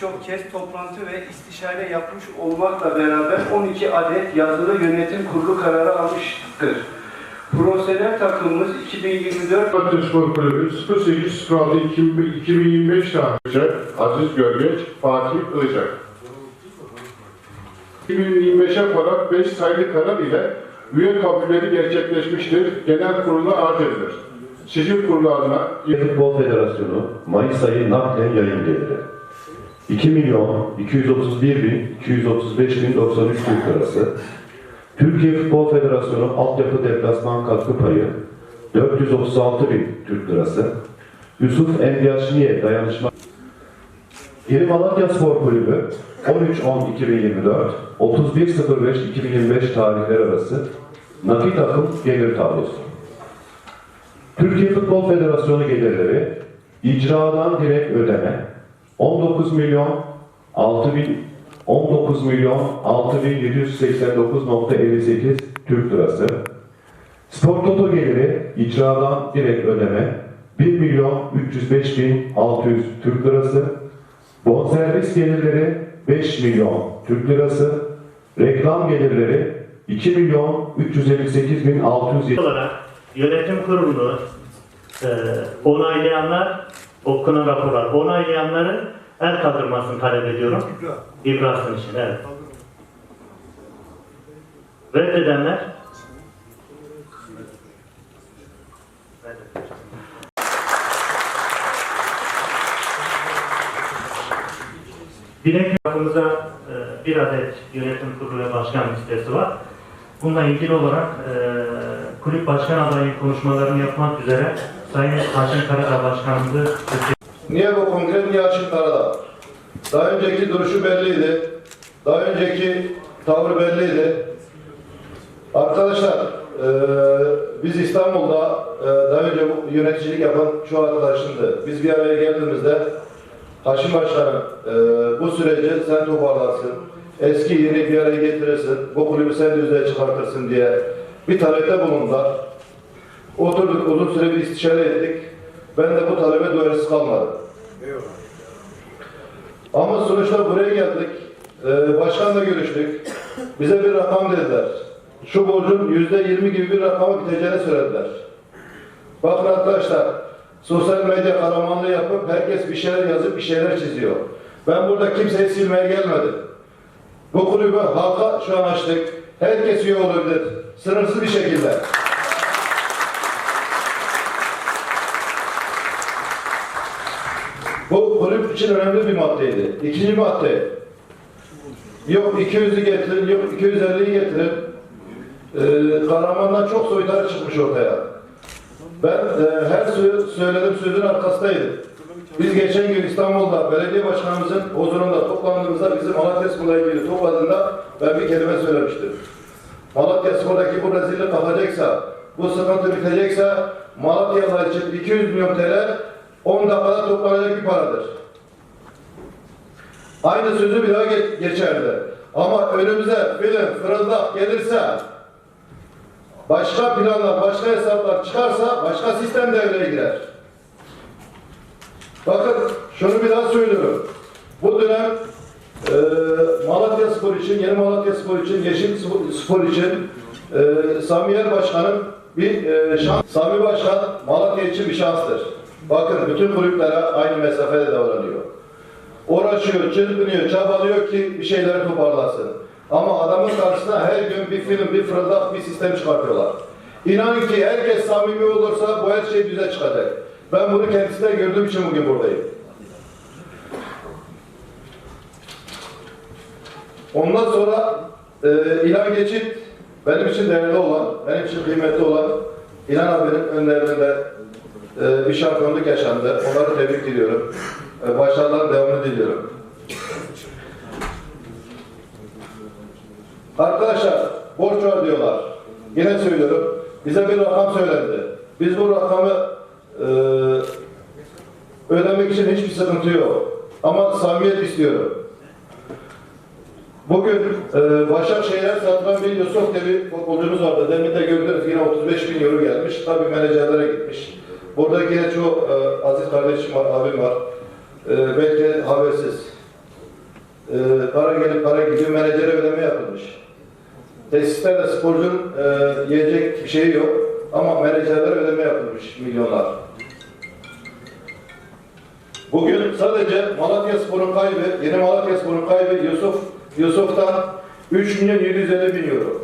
birçok kez toplantı ve istişare yapmış olmakla beraber 12 adet yazılı yönetim kurulu kararı almıştır. Profesyonel takımımız 2024 Fatih Spor Kulübü 0806 2025 tarihçe Aziz Görgeç, Fatih Ilıcak. 2025'e kadar 5 sayılı karar ile üye kabulleri gerçekleşmiştir. Genel kurula arz edilir. Sicil kurulu adına Futbol Federasyonu Mayıs ayı naklen yayın geliri. 2 milyon 231 bin 235 bin 93 Türk lirası. Türkiye Futbol Federasyonu altyapı deplasman katkı payı 436 bin Türk lirası. Yusuf Endiaşniye dayanışma Yeni Malatya Spor Kulübü 13-10-2024, 31-05-2025 tarihleri arası nakit akım gelir tablosu. Türkiye Futbol Federasyonu gelirleri icradan direkt ödeme 19 milyon 6 bin 19 milyon 6789.58 Türk lirası. Spor Toto geliri icradan direkt ödeme 1 milyon 305 bin 600 Türk lirası. Bonservis gelirleri 5 milyon Türk lirası. Reklam gelirleri 2 milyon 358 bin 600 olarak yönetim kurulunu e, onaylayanlar, okunan raporlar onaylayanların el kaldırmasını talep ediyorum. İbrasın için, evet. Reddedenler Dilek tarafımıza e, bir adet yönetim kurulu ve başkan listesi var. Bununla ilgili olarak e, kulüp başkan adayı konuşmalarını yapmak üzere Sayın Haşim Karadağ Başkanımızı Niye bu kongre, niye açık arada? Daha önceki duruşu belliydi. Daha önceki tavrı belliydi. Arkadaşlar, eee, biz İstanbul'da eee, daha önce yöneticilik yapan şu arkadaşımdı. Biz bir araya geldiğimizde Haşim Başkanım eee, bu süreci sen toparlarsın. Eski yeni bir araya getirirsin. Bu kulübü sen düzeye çıkartırsın diye bir talepte bulundular. Oturduk uzun süre bir istişare ettik. Ben de bu talebe duyarsız kalmadım. Ama sonuçta buraya geldik. Ee, başkanla görüştük. Bize bir rakam dediler. Şu borcun yüzde yirmi gibi bir rakama biteceğini söylediler. Bakın arkadaşlar, sosyal medya karamanlığı yapıp herkes bir şeyler yazıp bir şeyler çiziyor. Ben burada kimseyi silmeye gelmedim. Bu kulübü halka şu an açtık. Herkes üye olabilir. Sınırsız bir şekilde. Bu kulüp için önemli bir maddeydi. İkinci madde. Yok 200'ü getirin, yok 250'yi getirin. Ee, Kahraman'dan çok soytarı çıkmış ortaya. Ben e, her sö- söylediğim sözün arkasındaydım. Biz geçen gün İstanbul'da belediye başkanımızın huzurunda toplandığımızda bizim Malatya Spor'la ilgili topladığında ben bir kelime söylemiştim. Malatya Spor'daki bu rezillik kalkacaksa, bu sıkıntı bitecekse Malatyalılar için 200 milyon TL 10 dakikada toplanacak bir paradır. Aynı sözü bir daha ge- geçerli. Ama önümüze film, fırıldak gelirse, başka planlar, başka hesaplar çıkarsa başka sistem devreye girer. Bakın şunu bir daha söylüyorum. Bu dönem e, Malatya Spor için, Yeni Malatya Spor için, Yeşil Spor için e, Sami Yer Başkan'ın bir e, şans. Sami Başkan Malatya için bir şanstır. Bakın bütün kulüplere aynı mesafede davranıyor. Uğraşıyor, çırpınıyor, çabalıyor ki bir şeyleri toparlasın. Ama adamın karşısına her gün bir film, bir fırıldak, bir sistem çıkartıyorlar. İnanın ki herkes samimi olursa bu her şey düze çıkacak. Ben bunu kendisinden gördüğüm için bugün buradayım. Ondan sonra e, İlhan Geçit benim için değerli olan, benim için kıymetli olan İlhan abinin önlerinde e, bir şampiyonluk yaşandı. Onları tebrik ediyorum. E, başarıların devamını diliyorum. Arkadaşlar borç var diyorlar. Yine söylüyorum. Bize bir rakam söylendi. Biz bu rakamı e, ödemek için hiçbir sıkıntı yok. Ama samimiyet istiyorum. Bugün e, Başakşehir'e satılan bir Yusuf diye futbolcumuz vardı. Demin de gördünüz yine 35 bin euro gelmiş. Tabii menajerlere gitmiş. Buradaki çoğu e, aziz kardeşim var, abim var. E, habersiz. e, para gelip para gidiyor, menajere ödeme yapılmış. Tesislerde sporcunun e, yiyecek bir şeyi yok ama menajerlere ödeme yapılmış milyonlar. Bugün sadece Malatya Spor'un kaybı, yeni Malatya Spor'un kaybı Yusuf Yusuf'tan 3 milyon 750 bin euro.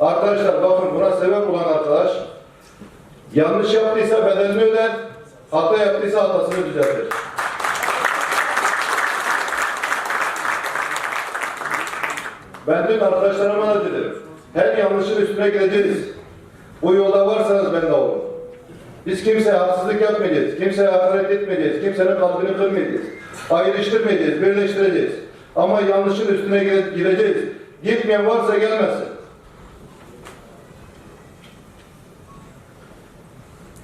Arkadaşlar bakın buna sebep olan arkadaş yanlış yaptıysa bedelini öder, hata yaptıysa hatasını düzeltir. Ben dün arkadaşlarıma da dedim. Her yanlışın üstüne gideceğiz. Bu yolda varsanız ben de olun. Biz kimseye haksızlık yapmayacağız, kimseye hakaret etmeyeceğiz, kimsenin kalbini kırmayacağız. Ayrıştırmayacağız, birleştireceğiz. Ama yanlışın üstüne gire- gireceğiz. Gitmeyen varsa gelmesin.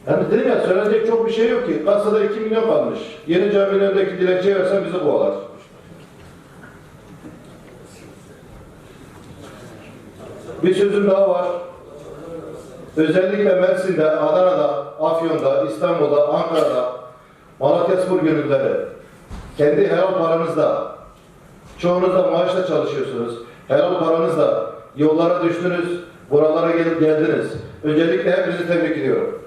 Yani dedim ya söyleyecek çok bir şey yok ki. Kasada 2 milyon kalmış. Yeni caminin önündeki dilekçeyi versen bizi kovalar. Bir sözüm daha var. Özellikle Mersin'de, Adana'da, Afyon'da, İstanbul'da, Ankara'da, Malatya Spor gönülleri kendi helal paranızla, çoğunuz da maaşla çalışıyorsunuz. Helal paranızla yollara düştünüz, buralara gelip geldiniz. Öncelikle hepinizi tebrik ediyorum.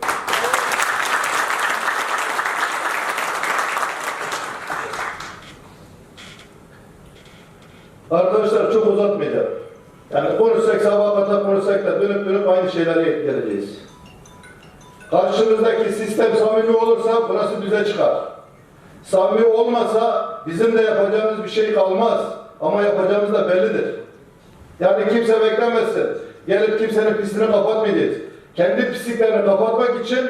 Arkadaşlar çok uzatmayacağım. Yani konuşsak sabaha kadar konuşsak da dönüp dönüp aynı şeylere geleceğiz. Karşımızdaki sistem samimi olursa burası düze çıkar. Samimi olmasa bizim de yapacağımız bir şey kalmaz. Ama yapacağımız da bellidir. Yani kimse beklemesin. Gelip kimsenin pisliğini kapatmayacağız. Kendi pisliklerini kapatmak için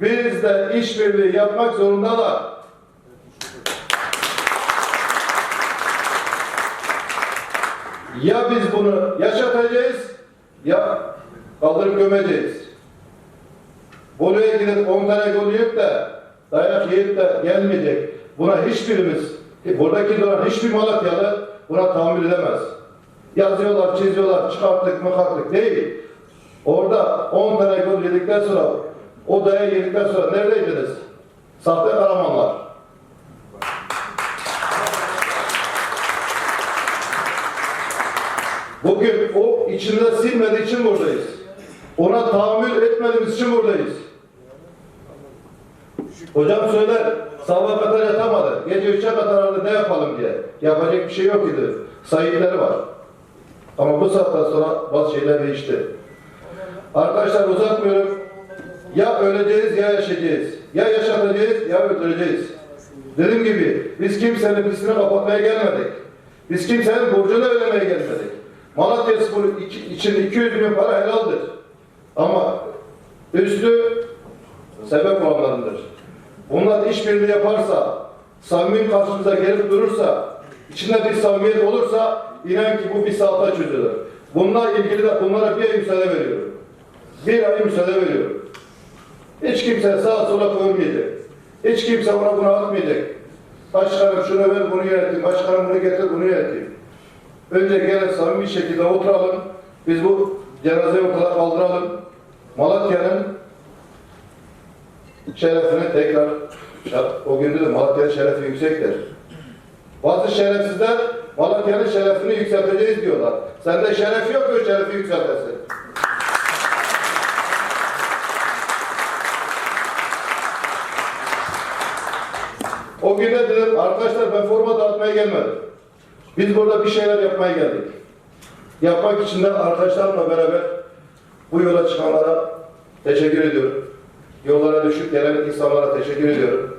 biz de işbirliği yapmak zorundalar. Ya biz bunu yaşatacağız ya kaldırıp gömeceğiz. Bolu'ya gidip 10 tane gol yiyip de dayak yiyip de gelmeyecek. Buna hiçbirimiz, buradaki duran hiçbir Malatyalı buna tahammül edemez. Yazıyorlar, çiziyorlar, çıkarttık mı değil. Orada 10 tane gol yedikten sonra, o dayağı yedikten sonra neredeydiniz? Sahte kahramanlar. Bugün o içinde silmediği için buradayız. Ona tahammül etmediğimiz için buradayız. Hocam söyler, sabah kadar yatamadı. Gece üçe kadar aradı ne yapalım diye. Yapacak bir şey yok idi. Sahipleri var. Ama bu saatten sonra bazı şeyler değişti. Arkadaşlar uzatmıyorum. Ya öleceğiz ya yaşayacağız. Ya yaşatacağız ya öldüreceğiz. Dediğim gibi biz kimsenin pisini kapatmaya gelmedik. Biz kimsenin borcunu ödemeye gelmedik. Malatya Spor iki- için 200 milyon para helaldir. Ama üstü sebep olanlarındır. Bunlar işbirliği yaparsa, samimi karşımıza gelip durursa, içinde bir samimiyet olursa inan ki bu bir saatte çözülür. Bunlar ilgili de bunlara bir ay müsaade veriyorum. Bir ay müsaade veriyorum. Hiç kimse sağa sola koymayacak. Hiç kimse ona bunu atmayacak. Başkanım şunu ver bunu yöneteyim, başkanım bunu getir bunu yöneteyim. Önce gelin samimi bir şekilde oturalım. Biz bu cenazeyi ortada kaldıralım. Malatya'nın şerefini tekrar o günde de Malatya'nın şerefi yüksektir. Bazı şerefsizler Malatya'nın şerefini yükselteceğiz diyorlar. Sende şeref yok o şerefi yükseltesin. O günde dedim arkadaşlar ben forma dağıtmaya gelmedim. Biz burada bir şeyler yapmaya geldik. Yapmak için de arkadaşlarımla beraber bu yola çıkanlara teşekkür ediyorum. Yollara düşüp gelen insanlara teşekkür ediyorum.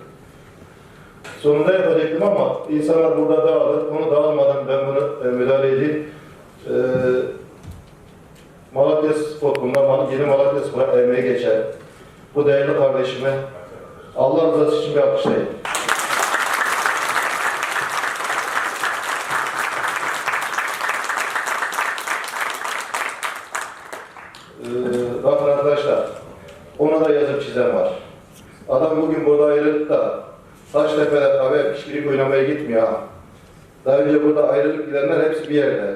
Sonunda yapacaktım ama insanlar burada dağılır. Onu dağılmadan ben bunu e, müdahale edeyim. E, Malatya Spor'unda yeni Malatya Spor'a emeği geçer. Bu değerli kardeşime Allah rızası için bir alkışlayın. Ee, bakın arkadaşlar, ona da yazıp çizen var. Adam bugün burada ayrılıp da Taştepe'de kahve pişkirik oynamaya gitmiyor ha. Daha önce burada ayrılıp gidenler hepsi bir yerde.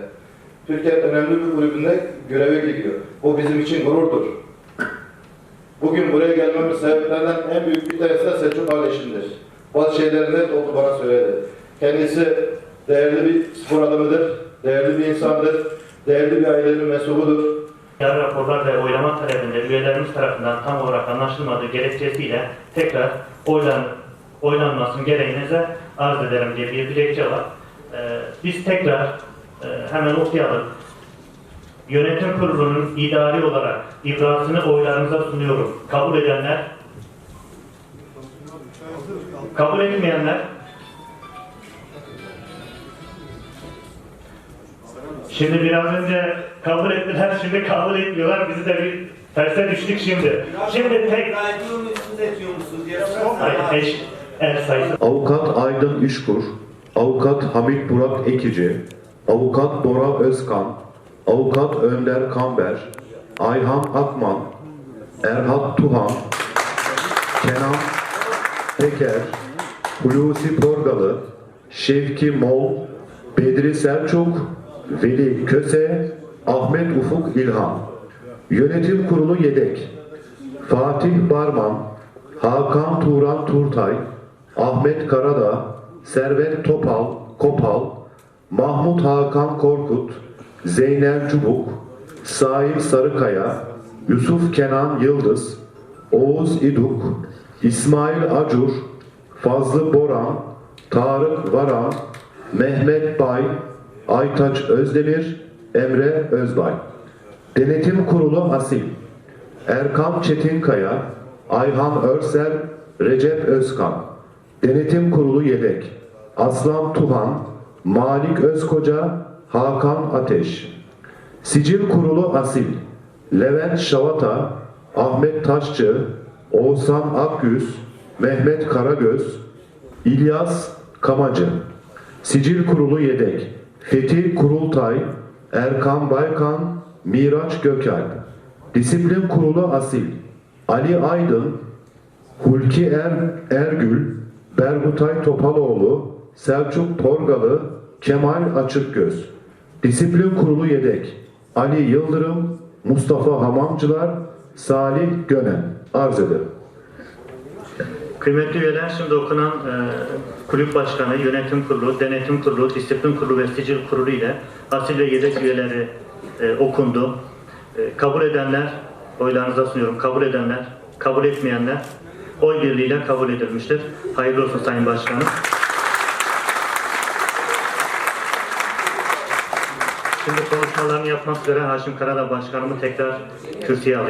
Türkiye'nin önemli bir kulübünde göreve gidiyor. O bizim için gururdur. Bugün buraya gelmemin sebeplerinden en büyük bir tanesi de Selçuk kardeşimdir. Bazı şeyleri net oldu bana söyledi. Kendisi değerli bir spor adamıdır, değerli bir insandır, değerli bir ailenin mensubudur. Yarı raporlar ve oylama talebinde üyelerimiz tarafından tam olarak anlaşılmadığı gerekçesiyle tekrar oylan, oylanmasını gereğinize arz ederim diye bir dilekçe var. Ee, biz tekrar e, hemen okuyalım. Yönetim kurulunun idari olarak ibrazını oylarınıza sunuyorum. Kabul edenler, kabul etmeyenler, Şimdi biraz önce kabul ettiler, şimdi kabul etmiyorlar. Bizi de bir terse düştük şimdi. Şimdi tek... Hayır, eş, el sayısı. Avukat Aydın İşkur, Avukat Hamit Burak Ekici, Avukat Bora Özkan, Avukat Önder Kamber, Ayhan Akman, Erhat Tuhan, Kenan Peker, Hulusi Porgalı, Şevki Mol, Bedri Selçuk, Veli Köse, Ahmet Ufuk İlhan. Yönetim Kurulu Yedek Fatih Barman, Hakan Turan Turtay, Ahmet Karadağ, Servet Topal, Kopal, Mahmut Hakan Korkut, Zeynel Çubuk, Saim Sarıkaya, Yusuf Kenan Yıldız, Oğuz İduk, İsmail Acur, Fazlı Boran, Tarık Varan, Mehmet Bay, Aytaç Özdemir, Emre Özbay. Denetim Kurulu Asil, Erkan Çetinkaya, Ayhan Örsel, Recep Özkan. Denetim Kurulu Yedek, Aslan Tuhan, Malik Özkoca, Hakan Ateş. Sicil Kurulu Asil, Levent Şavata, Ahmet Taşçı, Oğuzhan Akyüz, Mehmet Karagöz, İlyas Kamacı. Sicil Kurulu Yedek, Fethi Kurultay, Erkan Baykan, Miraç Gökalp. Disiplin Kurulu Asil, Ali Aydın, Hulki Er, Ergül, Bergutay Topaloğlu, Selçuk Torgalı, Kemal Açıkgöz. Disiplin Kurulu Yedek, Ali Yıldırım, Mustafa Hamamcılar, Salih Gönen. Arz ederim. Kıymetli üyeler şimdi okunan e, kulüp başkanı, yönetim kurulu, denetim kurulu, disiplin kurulu ve sicil kurulu ile asil ve yedek üyeleri e, okundu. E, kabul edenler, oylarınıza sunuyorum, kabul edenler, kabul etmeyenler oy birliğiyle kabul edilmiştir. Hayırlı olsun Sayın Başkanım. Şimdi konuşmalarını yapmak üzere Haşim Karadağ Başkanımı tekrar kürsüye alıyorum.